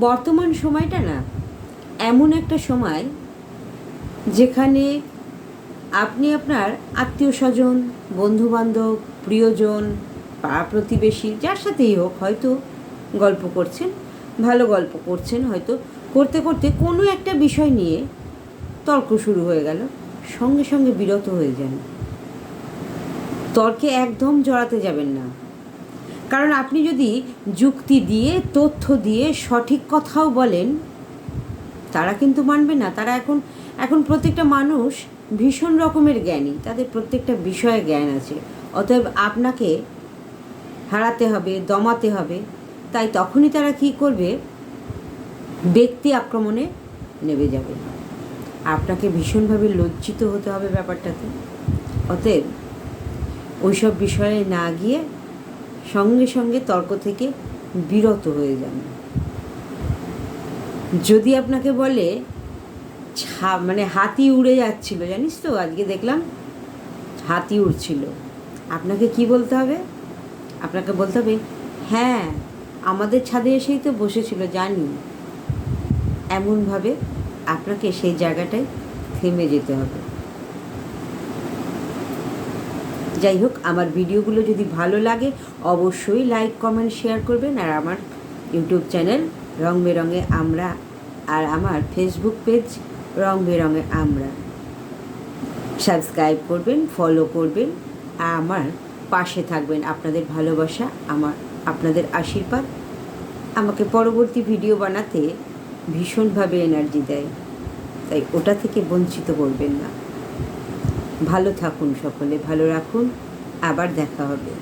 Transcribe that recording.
বর্তমান সময়টা না, এমন একটা সময় যেখানে আপনি আপনার আত্মীয় স্বজন, বন্ধুবান্ধব, প্রিয়জন পাড়া প্রতিবেশী যার সাথেই হোক হয়তো গল্প করছেন, ভালো গল্প করছেন, হয়তো করতে করতে কোনো একটা বিষয় নিয়ে তর্ক শুরু হয়ে গেল, সঙ্গে সঙ্গে বিরত হয়ে যান। তর্কে একদম জড়াতে যাবেন না। কারণ আপনি যদি যুক্তি দিয়ে, তথ্য দিয়ে সঠিক কথাও বলেন, তারা কিন্তু মানবে না। তারা এখন এখন প্রত্যেকটা মানুষ ভীষণ রকমের জ্ঞানী। তাদের প্রত্যেকটা বিষয়ে জ্ঞান আছে। অতএব আপনাকে হারাতে হবে, দমাতে হবে। তাই তখনই তারা কি করবে? ব্যক্তি আক্রমণে নেমে যাবে। আপনাকে ভীষণভাবে লজ্জিত হতে হবে ব্যাপারটাতে। অতএব ওইসব বিষয়ে না গিয়ে সঙ্গে সঙ্গে তর্ক থেকে বিরত হয়ে যান। যদি আপনাকে বলে, ছা মানে হাতি উড়ে যাচ্ছিল জানিস তো? আজকে দেখলাম হাতি উড়ছিল। আপনাকে কি বলতে হবে? আপনাকে বলতে হবে হ্যাঁ আমাদের ছাদে এসেই তো বসেছিল, জানি। এমনভাবে আপনাকে সেই জায়গাটায় থেমে যেতে হবে। যাই হোক, আমার ভিডিওগুলো যদি ভালো লাগে, অবশ্যই লাইক কমেন্ট শেয়ার করবেন, আর আমার ইউটিউব চ্যানেল রং বেরঙে আমরা, আর আমার ফেসবুক পেজ রং বেরঙে আমরা। সাবস্ক্রাইব করবেন ফলো করবেন আর আমার পাশে থাকবেন আপনাদের ভালোবাসা, আমার, আপনাদের আশীর্বাদ। আমাকে পরবর্তী ভিডিও বানাতে ভীষণভাবে এনার্জি দেয়, তাই ওটা থেকে বঞ্চিত করবেন না। ভালো থাকুন সকলে ভালো রাখুন আবার দেখা হবে।